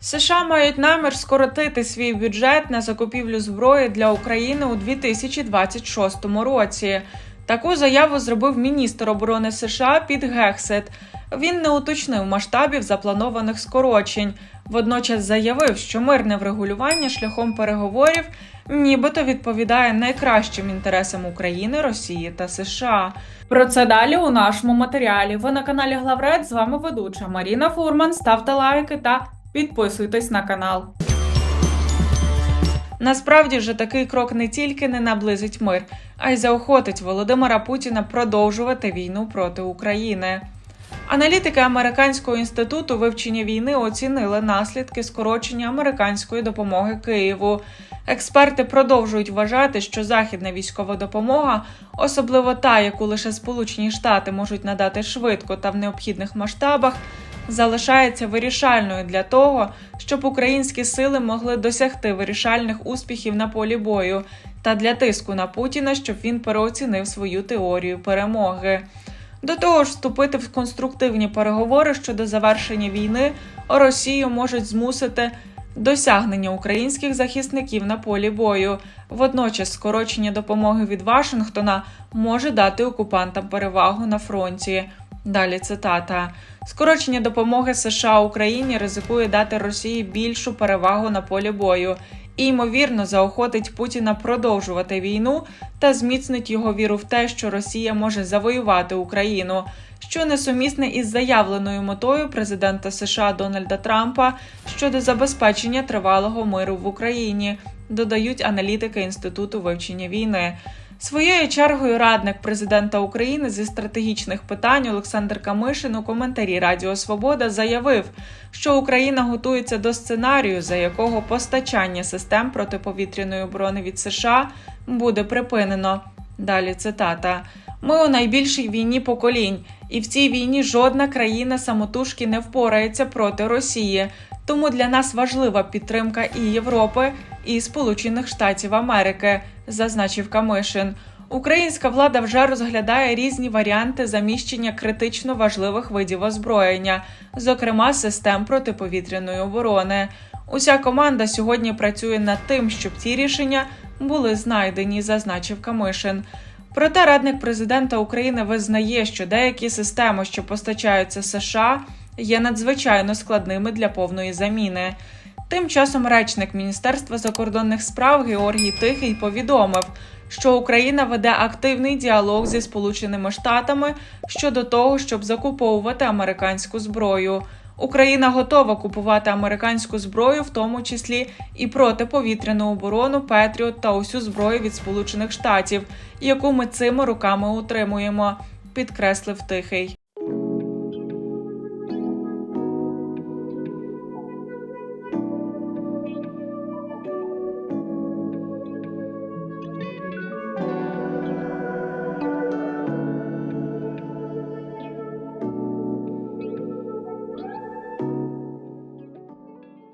США мають намір скоротити свій бюджет на закупівлю зброї для України у 2026 році. Таку заяву зробив міністр оборони США Піт Гексет. Він не уточнив масштабів запланованих скорочень. Водночас заявив, що мирне врегулювання шляхом переговорів нібито відповідає найкращим інтересам України, Росії та США. Про це далі у нашому матеріалі. Ви на каналі Главред. З вами ведуча Маріна Фурман. Ставте лайки та підписуйтесь на канал. Насправді ж такий крок не тільки не наблизить мир, а й заохотить Володимира Путіна продовжувати війну проти України. Аналітики Американського інституту вивчення війни оцінили наслідки скорочення американської допомоги Києву. Експерти продовжують вважати, що західна військова допомога, особливо та, яку лише Сполучені Штати можуть надати швидко та в необхідних масштабах, залишається вирішальною для того, щоб українські сили могли досягти вирішальних успіхів на полі бою та для тиску на Путіна, щоб він переоцінив свою теорію перемоги. До того ж, вступити в конструктивні переговори щодо завершення війни Росію можуть змусити досягнення українських захисників на полі бою. Водночас, скорочення допомоги від Вашингтона може дати окупантам перевагу на фронті. Далі цитата: скорочення допомоги США Україні ризикує дати Росії більшу перевагу на полі бою і ймовірно заохотить Путіна продовжувати війну та зміцнить його віру в те, що Росія може завоювати Україну, що несумісне із заявленою метою президента США Дональда Трампа щодо забезпечення тривалого миру в Україні, додають аналітики Інституту вивчення війни. Своєю чергою радник президента України зі стратегічних питань Олександр Камишин у коментарі Радіо Свобода заявив, що Україна готується до сценарію, за якого постачання систем протиповітряної оборони від США буде припинено. Далі цитата: Ми у найбільшій війні поколінь, і в цій війні жодна країна самотужки не впорається проти Росії. Тому для нас важлива підтримка і Європи, і Сполучених Штатів Америки, зазначив Камишин. Українська влада вже розглядає різні варіанти заміщення критично важливих видів озброєння, зокрема систем протиповітряної оборони. Уся команда сьогодні працює над тим, щоб ці рішення були знайдені, зазначив Камишин. Проте радник президента України визнає, що деякі системи, що постачаються США, є надзвичайно складними для повної заміни. Тим часом речник Міністерства закордонних справ Георгій Тихий повідомив, що Україна веде активний діалог зі Сполученими Штатами щодо того, щоб закуповувати американську зброю. Україна готова купувати американську зброю, в тому числі і протиповітряну оборону, Петріот та усю зброю від Сполучених Штатів, яку ми цими руками утримуємо, підкреслив Тихий.